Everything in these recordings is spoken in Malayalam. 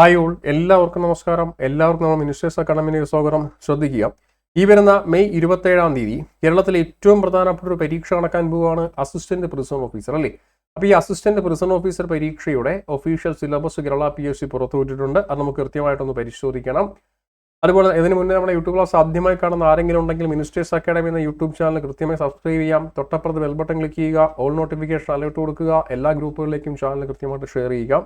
Hi all. എല്ലാവർക്കും നമസ്കാരം. എല്ലാവർക്കും നമ്മൾ മിനിസ്റ്റേഴ്സ് അക്കാഡമിയിലേക്ക് സ്വാഗതം. ശ്രദ്ധിക്കുക. ഈ വരുന്ന മെയ് ഇരുപത്തേഴാം തീയതി കേരളത്തിലെ ഏറ്റവും പ്രധാനപ്പെട്ട ഒരു പരീക്ഷ നടക്കാൻ പോവുകയാണ് അസിസ്റ്റന്റ് പ്രിസൺ ഓഫീസർ അല്ലേ? അപ്പോൾ ഈ അസിസ്റ്റന്റ് പ്രിസൺ ഓഫീസർ പരീക്ഷയുടെ official syllabus Kerala P S C പുറത്തുവിട്ടിട്ടുണ്ട് അത് നമുക്ക് കൃത്യമായിട്ടൊന്ന് പരിശോധിക്കണം. അതുപോലെ ഇതിന് മുന്നേ നമ്മുടെ യൂട്യൂബ് ക്ലാസ് ആദ്യമായി കാണുന്ന ആരെങ്കിലും ഉണ്ടെങ്കിൽ മിനിസ്റ്റേഴ്സ് അക്കാഡമി എന്ന യൂട്യൂബ് ചാനൽ കൃത്യമായി സബ്സ്ക്രൈബ് ചെയ്യാം. തൊട്ടപ്പുറത്ത് ബെൽബട്ടൺ ക്ലിക്ക് ചെയ്യുക. ഓൾ നോട്ടിഫിക്കേഷൻ അലേർട്ട് കൊടുക്കുക. എല്ലാ ഗ്രൂപ്പുകളിലേക്കും ചാനൽ കൃത്യമായിട്ട് ഷെയർ ചെയ്യുക.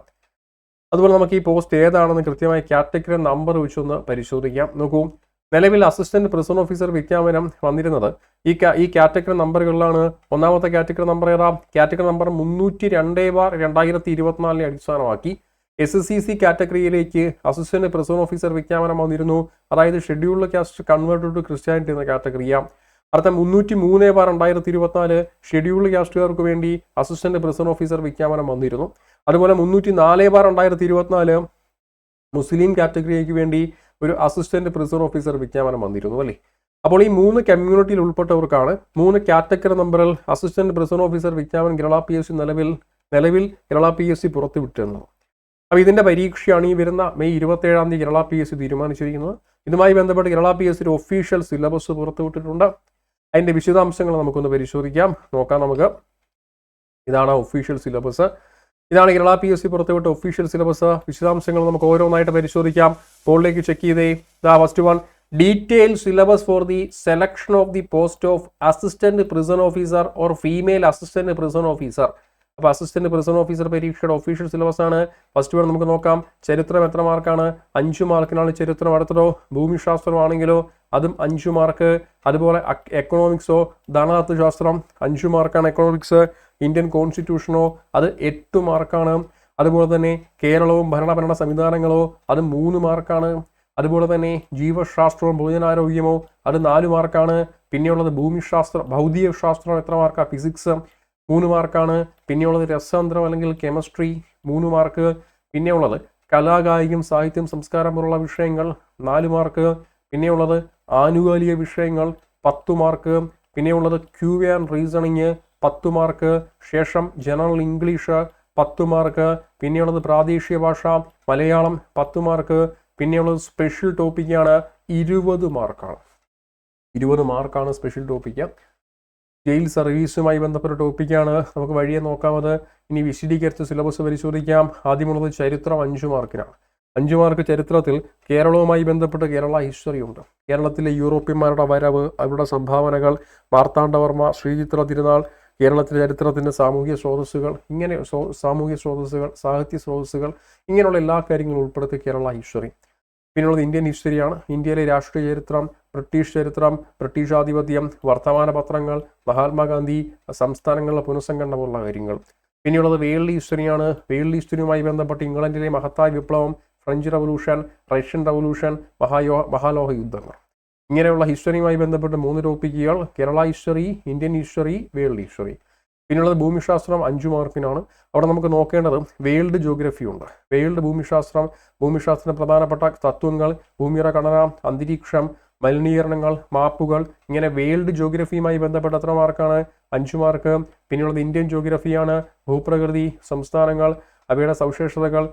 അതുപോലെ നമുക്ക് ഈ പോസ്റ്റ് ഏതാണെന്ന് കൃത്യമായി കാറ്റഗറി നമ്പർ വെച്ചൊന്ന് പരിശോധിക്കാം. നോക്കൂ നിലവിൽ അസിസ്റ്റന്റ് പ്രിസൺ ഓഫീസർ വിജ്ഞാപനം വന്നിരുന്നത് ഈ ഈ കാറ്റഗറി നമ്പറുകളിലാണ് ഒന്നാമത്തെ കാറ്റഗറി നമ്പർ ഏതാ? കാറ്റഗറി നമ്പർ മുന്നൂറ്റി രണ്ട് ബാർ രണ്ടായിരത്തി ഇരുപത്തിനാലിനെ അടിസ്ഥാനമാക്കി എസ് എസ് സി സി കാറ്റഗറിയിലേക്ക് അസിസ്റ്റന്റ് പ്രിസൺ ഓഫീസർ വിജ്ഞാപനം വന്നിരുന്നു. അതായത് scheduled caste converted to Christianity എന്ന കാറ്റഗറിയാണ് അടുത്ത മുന്നൂറ്റി മൂന്ന് ബാർ രണ്ടായിരത്തി ഇരുപത്തിനാല് ഷെഡ്യൂൾഡ് കാസ്റ്റുകാർക്ക് വേണ്ടി അസിസ്റ്റന്റ് പ്രിസൺ ഓഫീസർ വിജ്ഞാപനം വന്നിരുന്നു. അതുപോലെ മുന്നൂറ്റി നാല് ബാർ രണ്ടായിരത്തി ഇരുപത്തിനാല് മുസ്ലിം കാറ്റഗറിക്ക് വേണ്ടി ഒരു അസിസ്റ്റന്റ് പ്രിസൺ ഓഫീസർ വിജ്ഞാപനം വന്നിരുന്നു അല്ലേ? അപ്പോൾ ഈ മൂന്ന് കമ്മ്യൂണിറ്റിയിൽ ഉൾപ്പെട്ടവർക്കാണ് മൂന്ന് കാറ്റഗറി നമ്പറിൽ അസിസ്റ്റന്റ് പ്രിസൺ ഓഫീസർ വിജ്ഞാപനം കേരള പി എസ് സി നിലവിൽ നിലവിൽ കേരള പി എസ് സി പുറത്തുവിട്ടിരുന്നത്. അപ്പോൾ ഇതിന്റെ പരീക്ഷയാണ് ഈ വരുന്ന മെയ് ഇരുപത്തേഴാം തീയതി കേരള പി എസ് സി തീരുമാനിച്ചിരിക്കുന്നത്. ഇതുമായി ബന്ധപ്പെട്ട് കേരള പി എസ് സിയുടെ ഒഫീഷ്യൽ സിലബസ് പുറത്തുവിട്ടിട്ടുണ്ട്. അതിന്റെ വിശദാംശങ്ങൾ നമുക്കൊന്ന് പരിശോധിക്കാം. നോക്കാം നമുക്ക്. ഇതാണ് ഒഫീഷ്യൽ സിലബസ് ഇതാണ് കേരള പി എസ് സി പുറത്തുവിട്ട ഒഫീഷ്യൽ സിലബസ് വിശദാംശങ്ങൾ നമുക്ക് ഓരോന്നായിട്ട് പരിശോധിക്കാം. ബോർഡിലേക്ക് ചെക്ക് ചെയ്തേ. ദാ first one detail syllabus for the selection of the post of assistant prison officer or female assistant prison officer അപ്പോൾ അസിസ്റ്റന്റ് പ്രിസൺ ഓഫീസർ പരീക്ഷയുടെ ഒഫീഷ്യൽ സിലബസ് ആണ്. ഫസ്റ്റ് വേണം നമുക്ക് നോക്കാം. ചരിത്രം എത്ര മാർക്കാണ് അഞ്ച് മാർക്കിനാണ് ചരിത്രം. അടുത്തതോ ഭൂമിശാസ്ത്രമാണെങ്കിലോ? അതും അഞ്ച് മാർക്ക് അതുപോലെ എക്കണോമിക്സോ ധനാത്വ അഞ്ച് മാർക്കാണ് എക്കണോമിക്സ് ഇന്ത്യൻ കോൺസ്റ്റിറ്റ്യൂഷനോ അത് എട്ട് മാർക്കാണ് അതുപോലെ തന്നെ കേരളവും ഭരണഭരണ സംവിധാനങ്ങളോ അത് മൂന്ന് മാർക്കാണ് അതുപോലെ തന്നെ ജീവശാസ്ത്രവും പൊതുജനാരോഗ്യമോ അത് നാല് മാർക്കാണ് പിന്നെയുള്ളത് ഭൂമിശാസ്ത്രം ഭൗതിക ശാസ്ത്രം എത്ര മാർക്കാണ് ഫിസിക്സ് മൂന്ന് മാർക്കാണ്. പിന്നെയുള്ളത് രസതന്ത്രം അല്ലെങ്കിൽ കെമിസ്ട്രി മൂന്ന് മാർക്ക്. പിന്നെയുള്ളത് കലാകായികം സാഹിത്യം സംസ്കാരം പോലുള്ള വിഷയങ്ങൾ നാല് മാർക്ക്. പിന്നെയുള്ളത് ആനുകാലിക വിഷയങ്ങൾ പത്ത് മാർക്ക്. പിന്നെയുള്ളത് ക്യൂ ആൻഡ് റീസണിങ് പത്ത് മാർക്ക്. ശേഷം ജനറൽ ഇംഗ്ലീഷ് പത്ത് മാർക്ക്. പിന്നെയുള്ളത് പ്രാദേശിക ഭാഷ മലയാളം പത്ത് മാർക്ക്. പിന്നെയുള്ളത് സ്പെഷ്യൽ ടോപ്പിക്കാണ് ഇരുപത് മാർക്കാണ്. ഇരുപത് മാർക്കാണ് സ്പെഷ്യൽ ടോപ്പിക്ക്. ജയിൽ സർവീസുമായി ബന്ധപ്പെട്ട ടോപ്പിക്കാണ്. നമുക്ക് വഴിയെ നോക്കാമത് ഇനി വിശദീകരിച്ച സിലബസ് പരിശോധിക്കാം. ആദ്യമുള്ളത് ചരിത്രം അഞ്ചു മാർക്കിനാണ്. അഞ്ചു മാർക്ക് ചരിത്രത്തിൽ കേരളവുമായി ബന്ധപ്പെട്ട് കേരള ഹിസ്റ്ററി ഉണ്ട്. കേരളത്തിലെ യൂറോപ്യന്മാരുടെ വരവ് അവരുടെ സംഭാവനകൾ മാർത്താണ്ഡവർമ്മ ശ്രീചിത്ര തിരുനാൾ കേരളത്തിലെ ചരിത്രത്തിന്റെ സാമൂഹ്യ സ്രോതസ്സുകൾ ഇങ്ങനെ സാമൂഹ്യ സ്രോതസ്സുകൾ സാഹിത്യ സ്രോതസ്സുകൾ ഇങ്ങനെയുള്ള എല്ലാ കാര്യങ്ങളും ഉൾപ്പെടുത്തി കേരള ഹിസ്റ്ററി പിന്നുള്ളത് ഇന്ത്യൻ ഹിസ്റ്ററിയാണ്. ഇന്ത്യയിലെ രാഷ്ട്രീയ ചരിത്രം ബ്രിട്ടീഷ് ചരിത്രം ബ്രിട്ടീഷ് ആധിപത്യം വർത്തമാന പത്രങ്ങൾ മഹാത്മാഗാന്ധി സംസ്ഥാനങ്ങളിലെ പുനഃസംഘടന പോലുള്ള കാര്യങ്ങൾ. പിന്നെയുള്ളത് വേൾഡ് ഹിസ്റ്ററിയാണ്. വേൾഡ് ഹിസ്റ്ററിയുമായി ബന്ധപ്പെട്ട് ഇംഗ്ലണ്ടിലെ മഹത്തായ വിപ്ലവം ഫ്രഞ്ച് റവല്യൂഷൻ റഷ്യൻ റവല്യൂഷൻ മഹായോ മഹാലോഹ യുദ്ധങ്ങൾ. ഇങ്ങനെയുള്ള ഹിസ്റ്ററിയുമായി ബന്ധപ്പെട്ട് മൂന്ന് ടോപ്പിക്കുകൾ Kerala history Indian history world history. പിന്നെയുള്ളത് ഭൂമിശാസ്ത്രം അഞ്ചു മാർക്കിനാണ്. അവിടെ നമുക്ക് നോക്കേണ്ടത് വേൾഡ് ജോഗ്രഫി ഉണ്ട്. വേൾഡ് ഭൂമിശാസ്ത്രം ഭൂമിശാസ്ത്രത്തിന് പ്രധാനപ്പെട്ട തത്വങ്ങൾ ഭൂമിയുടെ ഘടന അന്തരീക്ഷം മലിനീകരണങ്ങൾ മാപ്പുകൾ ഇങ്ങനെ വേൾഡ് ജോഗ്രഫിയുമായി ബന്ധപ്പെട്ട എത്ര മാർക്കാണ്? അഞ്ചു മാർക്ക്. പിന്നെയുള്ളത് ഇന്ത്യൻ ജോഗ്രഫിയാണ് ഭൂപ്രകൃതി സംസ്ഥാനങ്ങൾ അവയുടെ സവിശേഷതകൾ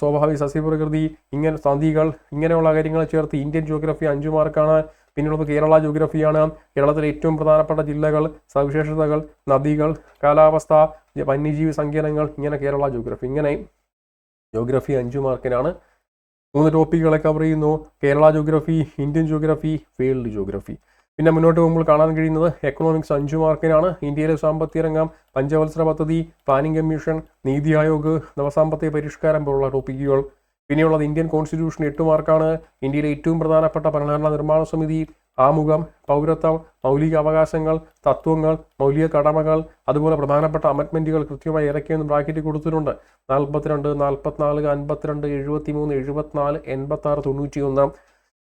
സ്വാഭാവിക സസ്യപ്രകൃതി ഇങ്ങനെ സന്ധികൾ ഇങ്ങനെയുള്ള കാര്യങ്ങൾ ചേർത്ത് ഇന്ത്യൻ ജോഗ്രഫി അഞ്ചു മാർക്കാണ് പിന്നീട് കേരള ജോഗ്രഫിയാണ് കേരളത്തിലെ ഏറ്റവും പ്രധാനപ്പെട്ട ജില്ലകൾ സവിശേഷതകൾ നദികൾ കാലാവസ്ഥ വന്യജീവി സങ്കേതങ്ങൾ ഇങ്ങനെ കേരള ജോഗ്രഫി ഇങ്ങനെ ജോഗ്രഫി അഞ്ചു മാർക്കിനാണ് മൂന്ന് ടോപ്പിക്കുകളെ കവർ ചെയ്യുന്നു. Kerala geography Indian geography world geography പിന്നെ മുന്നോട്ട് പോകുമ്പോൾ കാണാൻ കഴിയുന്നത് എക്കണോമിക്സ് അഞ്ചു മാർക്കിനാണ്. ഇന്ത്യയിലെ സാമ്പത്തിക രംഗം പഞ്ചവത്സര പദ്ധതി പ്ലാനിംഗ് കമ്മീഷൻ നീതി ആയോഗ് നവസാമ്പത്തിക പരിഷ്കാരം പോലുള്ള ടോപ്പിക്കുകൾ. പിന്നെയുള്ളത് ഇന്ത്യൻ കോൺസ്റ്റിറ്റ്യൂഷൻ എട്ട് മാർക്കാണ്. ഇന്ത്യയിലെ ഏറ്റവും പ്രധാനപ്പെട്ട ഭരണഘടനാ നിർമ്മാണ സമിതി ആമുഖം പൗരത്വം മൗലിക അവകാശങ്ങൾ തത്വങ്ങൾ മൗലിക കടമകൾ അതുപോലെ പ്രധാനപ്പെട്ട അമെന്റ്മെന്റുകൾ കൃത്യമായി ഇറക്കിയെന്ന് ബ്രാക്കറ്റ് കൊടുത്തിട്ടുണ്ട്. നാൽപ്പത്തിരണ്ട് നാൽപ്പത്തിനാല് അൻപത്തിരണ്ട് എഴുപത്തി മൂന്ന് എഴുപത്തിനാല് എൺപത്തി ആറ് തൊണ്ണൂറ്റി ഒന്ന്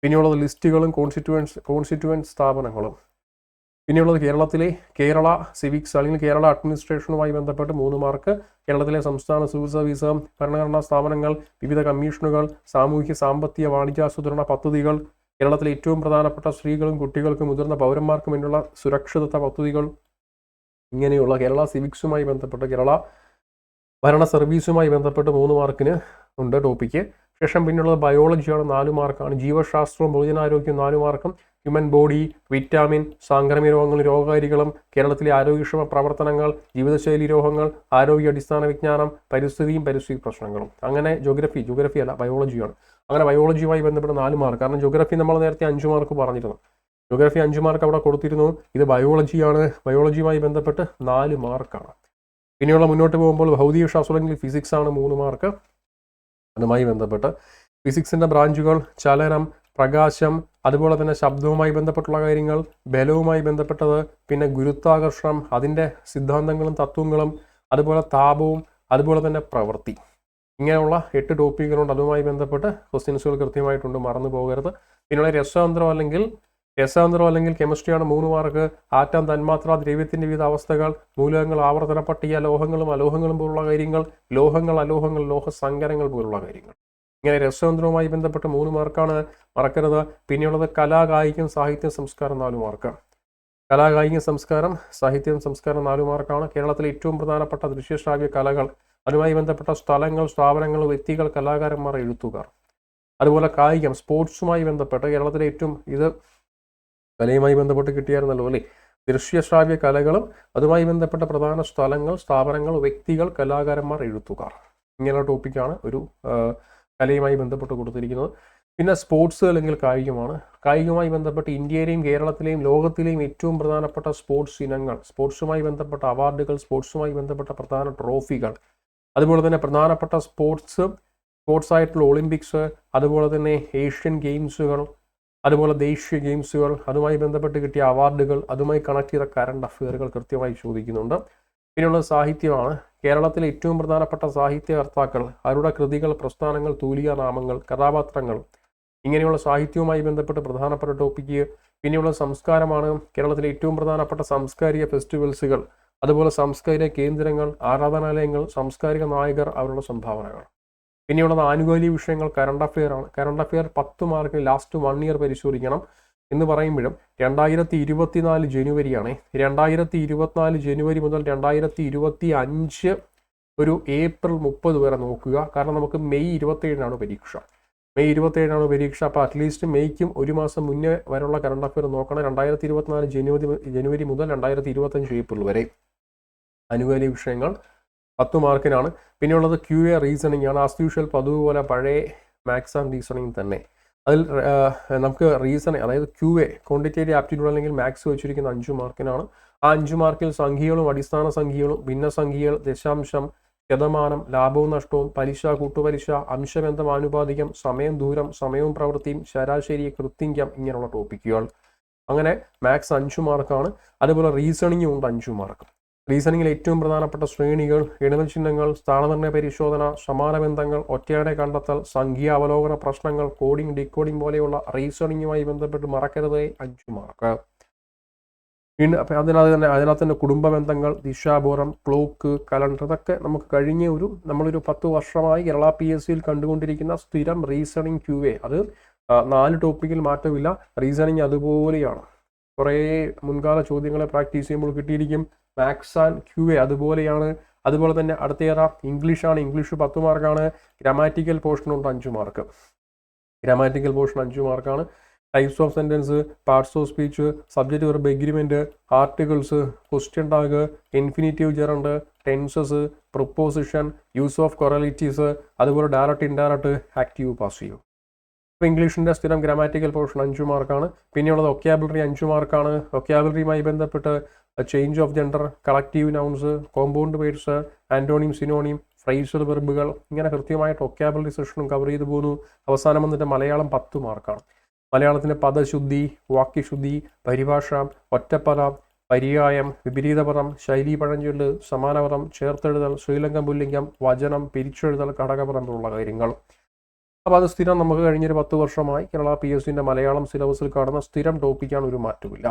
പിന്നെയുള്ളത് ലിസ്റ്റുകളും കോൺസ്റ്റിറ്റ്യുവൻസ് കോൺസ്റ്റിറ്റുവൻസ് സ്ഥാപനങ്ങളും. പിന്നെയുള്ളത് കേരളത്തിലെ കേരള സിവിക്സ് അല്ലെങ്കിൽ കേരള അഡ്മിനിസ്ട്രേഷനുമായി ബന്ധപ്പെട്ട് മൂന്ന് മാർക്ക് കേരളത്തിലെ സംസ്ഥാന സിവിൽ സർവീസ് ഭരണഘടനാ സ്ഥാപനങ്ങൾ വിവിധ കമ്മീഷനുകൾ സാമൂഹ്യ സാമ്പത്തിക വാണിജ്യാസൂത്രണ പദ്ധതികൾ കേരളത്തിലെ ഏറ്റവും പ്രധാനപ്പെട്ട സ്ത്രീകളും കുട്ടികൾക്കും മുതിർന്ന പൗരന്മാർക്കും വേണ്ടിയുള്ള സുരക്ഷിതത്വ പദ്ധതികൾ. ഇങ്ങനെയുള്ള കേരള സിവിക്സുമായി ബന്ധപ്പെട്ട് കേരള ഭരണ സർവീസുമായി ബന്ധപ്പെട്ട് മൂന്ന് മാർക്കിന് ഉണ്ട് ടോപ്പിക്ക് ശേഷം പിന്നുള്ളത് ബയോളജിയാണ് നാല് മാർക്കാണ് ജീവശാസ്ത്രവും പൊതുജനാരോഗ്യവും നാല് മാർക്കും ഹ്യൂമൻ ബോഡി വിറ്റാമിൻ സാംക്രമിക രോഗങ്ങൾ രോഗകാരികളും കേരളത്തിലെ ആരോഗ്യക്ഷമ പ്രവർത്തനങ്ങൾ ജീവിതശൈലി രോഗങ്ങൾ ആരോഗ്യ അടിസ്ഥാന വിജ്ഞാനം പരിസ്ഥിതിയും പരിസ്ഥിതി പ്രശ്നങ്ങളും. അങ്ങനെ ജോഗ്രഫി ജോഗ്രഫി അല്ല ബയോളജിയാണ് അങ്ങനെ ബയോളജിയുമായി ബന്ധപ്പെട്ട നാല് മാർക്ക് കാരണം ജോഗ്രഫി നമ്മൾ നേരത്തെ അഞ്ച് മാർക്ക് പറഞ്ഞിരുന്നു. ജോഗ്രഫി അഞ്ച് മാർക്ക് അവിടെ കൊടുത്തിരുന്നു. ഇത് ബയോളജിയാണ് ബയോളജിയുമായി ബന്ധപ്പെട്ട് നാല് മാർക്കാണ് പിന്നെയുള്ള മുന്നോട്ട് പോകുമ്പോൾ ഭൗതിക അല്ലെങ്കിൽ ഫിസിക്സ് ആണ് മൂന്ന് മാർക്ക് അതുമായി ബന്ധപ്പെട്ട് ഫിസിക്സിന്റെ ബ്രാഞ്ചുകൾ ചലനം പ്രകാശം അതുപോലെ തന്നെ ശബ്ദവുമായി ബന്ധപ്പെട്ടുള്ള കാര്യങ്ങൾ ബലവുമായി ബന്ധപ്പെട്ടത് പിന്നെ ഗുരുത്വാകർഷണം അതിന്റെ സിദ്ധാന്തങ്ങളും തത്വങ്ങളും അതുപോലെ താപവും അതുപോലെ തന്നെ പ്രവൃത്തി. ഇങ്ങനെയുള്ള എട്ട് ടോപ്പിക്കുകളുണ്ട്. അതുമായി ബന്ധപ്പെട്ട് ക്വസ്റ്റ്യൻസുകൾ കൃത്യമായിട്ടുണ്ട്. മറന്നു പോകരുത്. പിന്നെയുള്ള രസതന്ത്രം അല്ലെങ്കിൽ രസതന്ത്രം അല്ലെങ്കിൽ കെമിസ്ട്രിയാണ് മൂന്ന് മാർക്ക്. ആറ്റം തന്മാത്ര ദ്രവ്യത്തിന്റെ വിവിധ അവസ്ഥകൾ മൂലകങ്ങൾ ആവർത്തന പട്ടിക ലോഹങ്ങളും അലോഹങ്ങളും പോലുള്ള കാര്യങ്ങൾ ലോഹങ്ങൾ അലോഹങ്ങൾ ലോഹ ലോഹസങ്കരങ്ങൾ പോലുള്ള കാര്യങ്ങൾ. ഇങ്ങനെ രസതന്ത്രവുമായി ബന്ധപ്പെട്ട് മൂന്ന് മാർക്കാണ് മറക്കരുത്. പിന്നെയുള്ളത് കലാകായികം സാഹിത്യം സംസ്കാരം നാലു മാർക്ക്. കലാകായിക സംസ്കാരം സാഹിത്യം സംസ്കാരം നാലു മാർക്കാണ്. കേരളത്തിലെ ഏറ്റവും പ്രധാനപ്പെട്ട ദൃശ്യശ്രാവ്യ കലകൾ. അതുമായി ബന്ധപ്പെട്ട സ്ഥലങ്ങൾ സ്ഥാപനങ്ങൾ വ്യക്തികൾ കലാകാരന്മാർ എഴുത്തുകാർ. അതുപോലെ കായികം സ്പോർട്സുമായി ബന്ധപ്പെട്ട് കേരളത്തിലെ ഏറ്റവും ഇത് കലയുമായി ബന്ധപ്പെട്ട് കിട്ടിയായിരുന്നല്ലോ അല്ലേ? ദൃശ്യശ്രാവ്യ കലകളും അതുമായി ബന്ധപ്പെട്ട പ്രധാന സ്ഥലങ്ങൾ സ്ഥാപനങ്ങൾ വ്യക്തികൾ കലാകാരന്മാർ എഴുത്തുകാർ. ഇങ്ങനെയുള്ള ടോപ്പിക്കാണ് ഒരു കലയുമായി ബന്ധപ്പെട്ട് കൊടുത്തിരിക്കുന്നത്. പിന്നെ സ്പോർട്സ് അല്ലെങ്കിൽ കായികമാണ്. കായികമായി ബന്ധപ്പെട്ട് ഇന്ത്യയിലെയും കേരളത്തിലെയും ലോകത്തിലെയും ഏറ്റവും പ്രധാനപ്പെട്ട സ്പോർട്സ് ഇനങ്ങൾ സ്പോർട്സുമായി ബന്ധപ്പെട്ട അവാർഡുകൾ സ്പോർട്സുമായി ബന്ധപ്പെട്ട പ്രധാന ട്രോഫികൾ. അതുപോലെ തന്നെ പ്രധാനപ്പെട്ട സ്പോർട്സ് സ്പോർട്സ് ആയിട്ടുള്ള ഒളിമ്പിക്സ് അതുപോലെ തന്നെ ഏഷ്യൻ ഗെയിംസുകൾ അതുപോലെ ദേശീയ ഗെയിംസുകൾ അതുമായി ബന്ധപ്പെട്ട് കിട്ടിയ അവാർഡുകൾ അതുമായി കണക്ട് ചെയ്ത കറണ്ട് അഫെയറുകൾ കൃത്യമായി ചോദിക്കുന്നുണ്ട്. പിന്നെയുള്ള സാഹിത്യമാണ്. കേരളത്തിലെ ഏറ്റവും പ്രധാനപ്പെട്ട സാഹിത്യകർത്താക്കൾ അവരുടെ കൃതികൾ പ്രസ്ഥാനങ്ങൾ തൂലിക നാമങ്ങൾ കഥാപാത്രങ്ങൾ ഇങ്ങനെയുള്ള സാഹിത്യവുമായി ബന്ധപ്പെട്ട് പ്രധാനപ്പെട്ട ടോപ്പിക്ക് പിന്നെയുള്ള സംസ്കാരമാണ്. കേരളത്തിലെ ഏറ്റവും പ്രധാനപ്പെട്ട സാംസ്കാരിക ഫെസ്റ്റിവൽസുകൾ അതുപോലെ സാംസ്കാരിക കേന്ദ്രങ്ങൾ ആരാധനാലയങ്ങൾ സാംസ്കാരിക നായകർ അവരുടെ സംഭാവനകൾ. പിന്നെയുള്ളത് ആനുകൂല്യ വിഷയങ്ങൾ കറണ്ട് അഫെയർ ആണ്. കറണ്ട് അഫെയർ പത്ത് മാർക്കിന് ലാസ്റ്റ് വൺ ഇയർ പരിശോധിക്കണം എന്ന് പറയുമ്പോഴും രണ്ടായിരത്തി ഇരുപത്തിനാല് ജനുവരിയാണ്. രണ്ടായിരത്തി ഇരുപത്തിനാല് ജനുവരി മുതൽ രണ്ടായിരത്തി ഇരുപത്തി അഞ്ച് ഒരു ഏപ്രിൽ മുപ്പത് വരെ നോക്കുക. കാരണം നമുക്ക് മെയ് ഇരുപത്തേഴിനാണ് പരീക്ഷ. മെയ് ഇരുപത്തേഴിനാണ് പരീക്ഷ. അപ്പോൾ അറ്റ്ലീസ്റ്റ് മെയ്ക്കും ഒരു മാസം മുന്നേ വരെയുള്ള കറണ്ട് അഫെയർ നോക്കണം. രണ്ടായിരത്തി ഇരുപത്തിനാല് ജനുവരി ജനുവരി മുതൽ രണ്ടായിരത്തി ഇരുപത്തഞ്ച് ഏപ്രിൽ വരെ അനുകൂല്യ വിഷയങ്ങൾ പത്ത് മാർക്കിനാണ്. പിന്നെയുള്ളത് ക്യു എ റീസണിംഗ് ആണ്. ആസ് യൂഷ്വൽ പതിവ് പോലെ പഴയ മാത്സ് ആൻഡ് റീസണിങ് തന്നെ. അതിൽ നമുക്ക് റീസണിങ് അതായത് ക്യു എ ക്വാണ്ടിറ്റേറ്റീവ് ആപ്റ്റിറ്റ്യൂഡ് അല്ലെങ്കിൽ മാത്സ് വെച്ചിരിക്കുന്ന അഞ്ച് മാർക്കിനാണ്. ആ അഞ്ച് മാർക്കിൽ സംഖ്യകളും അടിസ്ഥാന സംഖ്യകളും ഭിന്ന സംഖ്യകൾ ദശാംശം ശതമാനം ലാഭവും നഷ്ടവും പലിശ കൂട്ടുപലിശ അംശബന്ധം ആനുപാതികം സമയം ദൂരം സമയവും പ്രവൃത്തിയും ശരാശരി കൃത്യങ്കം ഇങ്ങനെയുള്ള ടോപ്പിക്കുകൾ. അങ്ങനെ മാത്സ് അഞ്ച് മാർക്കാണ്. അതുപോലെ റീസണിങ്ങും ഉണ്ട് അഞ്ച് മാർക്ക്. റീസണിങ്ങിൽ ഏറ്റവും പ്രധാനപ്പെട്ട ശ്രേണികൾ ഇടവൽ ചിഹ്നങ്ങൾ സ്ഥാനനിർണയ പരിശോധന സമാന ബന്ധങ്ങൾ ഒറ്റയാടെ കണ്ടെത്തൽ സംഖ്യാവലോകന പ്രശ്നങ്ങൾ കോഡിംഗ് ഡീകോഡിംഗ് പോലെയുള്ള റീസണിങ്ങുമായി ബന്ധപ്പെട്ട് മറക്കരുത് അഞ്ച് മാർക്ക്. പിന്നെ അതിനകത്ത് തന്നെ അതിനകത്ത് തന്നെ കുടുംബ ബന്ധങ്ങൾ ദിശാബോധം ക്ലോക്ക് കലണ്ടർ ഇതൊക്കെ നമുക്ക് കഴിഞ്ഞ ഒരു നമ്മളൊരു പത്ത് വർഷമായി കേരള പി എസ് സിയിൽ കണ്ടുകൊണ്ടിരിക്കുന്ന സ്ഥിരം റീസണിങ് ക്യൂ എ അത് നാല് ടോപ്പിക്കിൽ മാറ്റമില്ല. റീസണിങ് അതുപോലെയാണ്. കുറേ മുൻകാല ചോദ്യങ്ങളെ പ്രാക്ടീസ് ചെയ്യുമ്പോൾ കിട്ടിയിരിക്കും. മാത്സ് ആൻഡ് ക്യു എ അതുപോലെയാണ്. അതുപോലെ തന്നെ അടുത്ത ഏതാ? ഇംഗ്ലീഷാണ്. ഇംഗ്ലീഷ് പത്ത് മാർക്കാണ്. ഗ്രാമാറ്റിക്കൽ പോർഷൻ ഉണ്ട് അഞ്ച് മാർക്ക്. ഗ്രാമാറ്റിക്കൽ പോർഷൻ അഞ്ച് മാർക്കാണ്. Types of sentence parts of speech subject verb agreement articles question tag infinitive gerund tenses preposition use of qualities അതുപോലെ ഡയറക്റ്റ് ഇൻഡയറക്റ്റ് ആക്റ്റീവ് പാസീവ്. ഇപ്പോൾ ഇംഗ്ലീഷിന്റെ സ്ഥിരം ഗ്രാമാറ്റിക്കൽ പോർഷൻ അഞ്ച് മാർക്കാണ് പിന്നെയുള്ളത് ഒക്യാബിലറി അഞ്ച് മാർക്കാണ് ഒക്യാബിലറിയുമായി ബന്ധപ്പെട്ട് change of gender collective nouns compound words antonym synonym phrasal വെർബുകൾ ഇങ്ങനെ കൃത്യമായിട്ട് ഒക്യാബിലറി സെഷനും കവർ ചെയ്തു പോകുന്നു അവസാനം വന്നിട്ട് മലയാളം പത്ത് മാർക്കാണ് മലയാളത്തിന്റെ പദശുദ്ധി വാക്യശുദ്ധി പരിഭാഷ ഒറ്റപ്പദ പര്യായം വിപരീതപദം ശൈലി പഴഞ്ചൊല്ല് സമാനപദം ചേർത്തെഴുതൽ ശ്രീലങ്കം പുല്ലിംഗം വചനം പിരിച്ചെഴുതൽ ഘടകപദം പോലുള്ള കാര്യങ്ങൾ. അപ്പോൾ അത് സ്ഥിരം നമുക്ക് കഴിഞ്ഞൊരു പത്ത് വർഷമായി കേരള പി എസ് സിന്റെ മലയാളം സിലബസിൽ കാണുന്ന സ്ഥിരം ടോപ്പിക്കാണ് ഒരു മാറ്റമില്ല.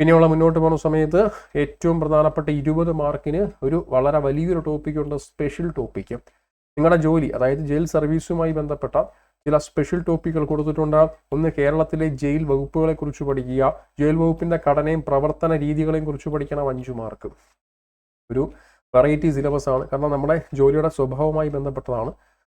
പിന്നെയുള്ള മുന്നോട്ട് പോകുന്ന സമയത്ത് ഏറ്റവും പ്രധാനപ്പെട്ട ഇരുപത് മാർക്കിന് ഒരു വളരെ വലിയൊരു ടോപ്പിക്കുണ്ട് സ്പെഷ്യൽ ടോപ്പിക്ക് നിങ്ങളുടെ ജോലി അതായത് ജയിൽ സർവീസുമായി ബന്ധപ്പെട്ട ചില സ്പെഷ്യൽ ടോപ്പിക്കുകൾ കൊടുത്തിട്ടുണ്ട്. ഒന്ന് കേരളത്തിലെ ജയിൽ വകുപ്പുകളെ കുറിച്ച് പഠിക്കുക ജയിൽ വകുപ്പിന്റെ ഘടനയും പ്രവർത്തന രീതികളെയും കുറിച്ച് പഠിക്കണം അഞ്ചു മാർക്ക്. ഒരു വെറൈറ്റി സിലബസ് ആണ് കാരണം നമ്മുടെ ജോലിയുടെ സ്വഭാവവുമായി ബന്ധപ്പെട്ടതാണ്.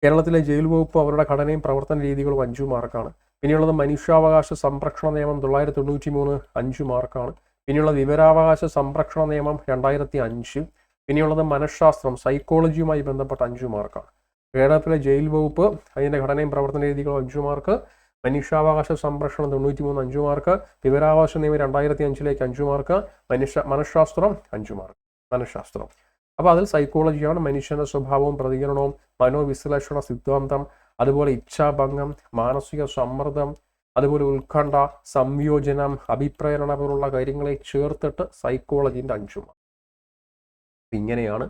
കേരളത്തിലെ ജയിൽ വകുപ്പ് അവരുടെ ഘടനയും പ്രവർത്തന രീതികളും അഞ്ചു മാർക്കാണ്. പിന്നെയുള്ളത് മനുഷ്യാവകാശ സംരക്ഷണ നിയമം തൊള്ളായിരത്തി തൊണ്ണൂറ്റി മൂന്ന് അഞ്ചു മാർക്കാണ്. പിന്നെയുള്ളത് വിവരാവകാശ സംരക്ഷണ നിയമം രണ്ടായിരത്തി അഞ്ച് പിന്നെയുള്ളത് മനഃശാസ്ത്രം സൈക്കോളജിയുമായി ബന്ധപ്പെട്ട അഞ്ചു മാർക്കാണ്. കേരളത്തിലെ ജയിൽ വകുപ്പ് അതിന്റെ ഘടനയും പ്രവർത്തന രീതികളും അഞ്ചു മാർക്ക്. മനുഷ്യാവകാശ സംരക്ഷണം തൊണ്ണൂറ്റി മൂന്ന് അഞ്ചു മാർക്ക്. വിവരാവകാശ നിയമം രണ്ടായിരത്തി അഞ്ചിലേക്ക് അഞ്ചു മാർക്ക്. മനുഷ്യ മനഃശാസ്ത്രം അഞ്ചു മാർക്ക്. മനഃശാസ്ത്രം. അപ്പോൾ അതിൽ സൈക്കോളജിയാണ് മനുഷ്യന്റെ സ്വഭാവവും പ്രതികരണവും മനോവിശ്ലേഷണ സിദ്ധാന്തം അതുപോലെ ഇച്ഛാഭംഗം മാനസിക സമ്മർദ്ദം അതുപോലെ ഉത്കണ്ഠ സംയോജനം അഭിപ്രേരണ പോലുള്ള കാര്യങ്ങളെ ചേർത്തിട്ട് സൈക്കോളജിന്റെ അഞ്ചുമ. ഇങ്ങനെയാണ്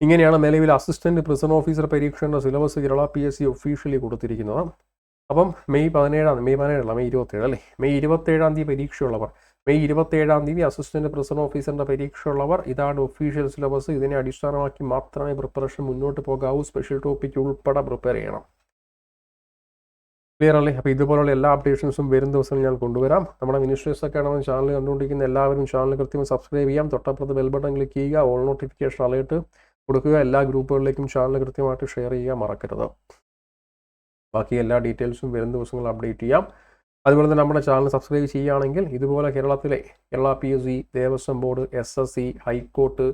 ഇങ്ങനെയാണ് നിലവിൽ അസിസ്റ്റന്റ് പ്രിസൺ ഓഫീസർ പരീക്ഷയുടെ syllabus Kerala P S C officially കൊടുത്തിരിക്കുന്നത്. അപ്പം മെയ് പതിനേഴാം മെയ് പതിനേഴല്ല മെയ് ഇരുപത്തേഴ് അല്ലേ? മെയ് ഇരുപത്തേഴാം തീയതി പരീക്ഷയുള്ളവർ മെയ് ഇരുപത്തേഴാം തീയതി അസിസ്റ്റന്റ് പ്രസിഡന്റ് ഓഫീസറിന്റെ പരീക്ഷയുള്ളവർ ഇതാണ് ഒഫീഷ്യൽ സിലബസ് ഇതിനെ അടിസ്ഥാനമാക്കി മാത്രമേ പ്രിപ്പറേഷൻ മുന്നോട്ട് പോകാവൂ. സ്പെഷ്യൽ ടോപ്പിക് ഉൾപ്പെടെ പ്രിപ്പയർ ചെയ്യണം. ക്ലിയർ അല്ലേ? അപ്പോൾ ഇതുപോലുള്ള എല്ലാ അപ്ഡേഷൻസും വരും ദിവസം ഞാൻ കൊണ്ടുവരാം. നമ്മുടെ മിനിസ്റ്റേഴ്സ് ഒക്കെ ആണെങ്കിൽ ചാനൽ കണ്ടുകൊണ്ടിരിക്കുന്ന എല്ലാവരും ചാനൽ കൃത്യമായി സബ്സ്ക്രൈബ് ചെയ്യാം. തൊട്ടപ്പുറത്ത് ബെൽ ബട്ടൺ ക്ലിക്ക് ചെയ്യുക ഓൾ നോട്ടിഫിക്കേഷൻ അലേർട്ട് കൊടുക്കുക. എല്ലാ ഗ്രൂപ്പുകളിലേക്കും ചാനൽ കൃത്യമായിട്ട് ഷെയർ ചെയ്യുക മറക്കരുത്. ബാക്കി എല്ലാ ഡീറ്റെയിൽസും വരും ദിവസങ്ങൾ അപ്ഡേറ്റ് ചെയ്യാം. അതുപോലെ തന്നെ നമ്മുടെ ചാനൽ സബ്സ്ക്രൈബ് ചെയ്യുകയാണെങ്കിൽ ഇതുപോലെ കേരളത്തിലെ Kerala P S C Devaswom board S S C high court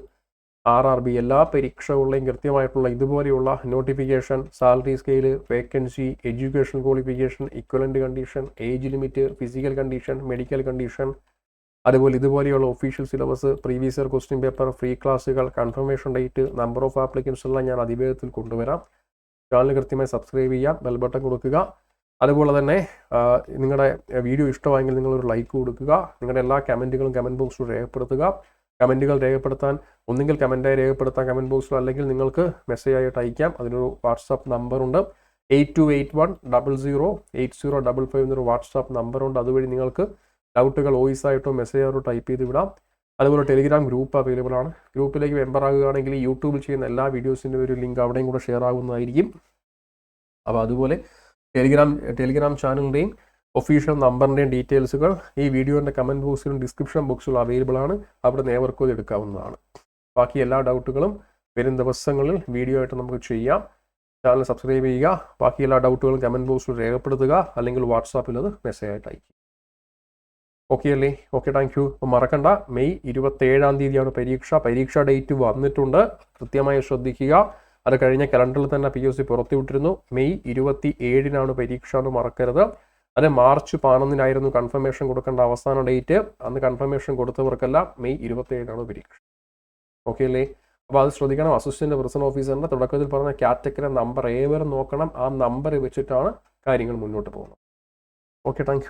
R R B എല്ലാ പരീക്ഷകളുടെയും കൃത്യമായിട്ടുള്ള ഇതുപോലെയുള്ള notification salary scale vacancy education qualification equivalent condition age limit physical condition medical condition അതുപോലെ ഇതുപോലെയുള്ള official syllabus previous year question paper free ക്ലാസ്സുകൾ confirmation date number of applicants എല്ലാം ഞാൻ അതിവേഗത്തിൽ കൊണ്ടുവരാം. ചാനൽ കൃത്യമായി സബ്സ്ക്രൈബ് ചെയ്യുക ബെൽ ബട്ടൺ കൊടുക്കുക. അതുപോലെ തന്നെ നിങ്ങളുടെ വീഡിയോ ഇഷ്ടമായെങ്കിൽ നിങ്ങളൊരു ലൈക്ക് കൊടുക്കുക. നിങ്ങളുടെ എല്ലാ കമന്റുകളും കമന്റ് ബോക്സിൽ രേഖപ്പെടുത്തുക. കമന്റുകൾ രേഖപ്പെടുത്താൻ ഒന്നുകിൽ കമന്റായി രേഖപ്പെടുത്താൻ കമന്റ് ബോക്സിൽ അല്ലെങ്കിൽ നിങ്ങൾക്ക് മെസ്സേജ് ആയിട്ട് അയക്കാം. അതിനൊരു WhatsApp നമ്പറുണ്ട് eight two eight one double zero eight zero double five എന്നൊരു വാട്സാപ്പ് നമ്പറുണ്ട് അതുവഴി നിങ്ങൾക്ക് ഡൗട്ടുകൾ വോയിസ് ആയിട്ടോ മെസ്സേജ് ആയിട്ടോ ടൈപ്പ് ചെയ്ത് വിടാം. അതുപോലെ ടെലിഗ്രാം ഗ്രൂപ്പ് അവൈലബിൾ ആണ്. ഗ്രൂപ്പിലേക്ക് മെമ്പർ ആകുകയാണെങ്കിൽ യൂട്യൂബിൽ ചെയ്യുന്ന എല്ലാ വീഡിയോസിന്റെ ഒരു ലിങ്ക് അവിടെയും കൂടെ ഷെയർ ആകുന്നതായിരിക്കും അപ്പോൾ അതുപോലെ ടെലിഗ്രാം ടെലിഗ്രാം ചാനലിന്റെയും ഒഫീഷ്യൽ നമ്പറിന്റെയും ഡീറ്റെയിൽസുകൾ ഈ വീഡിയോന്റെ കമന്റ് ബോക്സിലും ഡിസ്ക്രിപ്ഷൻ ബോക്സിലും അവൈലബിൾ ആണ്. അവിടെ നേവർക്കും ഇത് എടുക്കാവുന്നതാണ്. ബാക്കി എല്ലാ ഡൗട്ടുകളും വരും ദിവസങ്ങളിൽ വീഡിയോ ആയിട്ട് നമുക്ക് ചെയ്യാം. ചാനൽ സബ്സ്ക്രൈബ് ചെയ്യുക. ബാക്കി എല്ലാ ഡൗട്ടുകളും കമന്റ് ബോക്സിൽ രേഖപ്പെടുത്തുക. അല്ലെങ്കിൽ വാട്സാപ്പിൽ അത് മെസ്സേജ് ആയിട്ട് അയക്കുക ഓക്കെ അല്ലേ? ഓക്കെ താങ്ക് യു അപ്പം മറക്കണ്ട. മെയ് ഇരുപത്തേഴാം തീയതിയാണ് പരീക്ഷ. പരീക്ഷ ഡേറ്റ് വന്നിട്ടുണ്ട്. കൃത്യമായി ശ്രദ്ധിക്കുക. അത് കഴിഞ്ഞ കലണ്ടറിൽ തന്നെ പി എസ് സി പുറത്തുവിട്ടിരുന്നു. മെയ് ഇരുപത്തി ഏഴിനാണ് പരീക്ഷ എന്ന് മറക്കരുത്. അത് മാർച്ച് പതിനൊന്നിനായിരുന്നു കൺഫർമേഷൻ കൊടുക്കേണ്ട അവസാന ഡേറ്റ് അന്ന് കൺഫർമേഷൻ കൊടുത്തവർക്കല്ല മെയ് ഇരുപത്തി ഏഴിനാണ് പരീക്ഷ. ഓക്കെ അല്ലേ? അപ്പോൾ അത് ശ്രദ്ധിക്കണം. അസിസ്റ്റന്റ് പ്രസന്റ് ഓഫീസറിന്റെ തുടക്കത്തിൽ പറഞ്ഞ കാറ്റഗറി നമ്പർ ഏവരും നോക്കണം. ആ നമ്പർ വെച്ചിട്ടാണ് കാര്യങ്ങൾ മുന്നോട്ട് പോകുന്നത്. Okay thank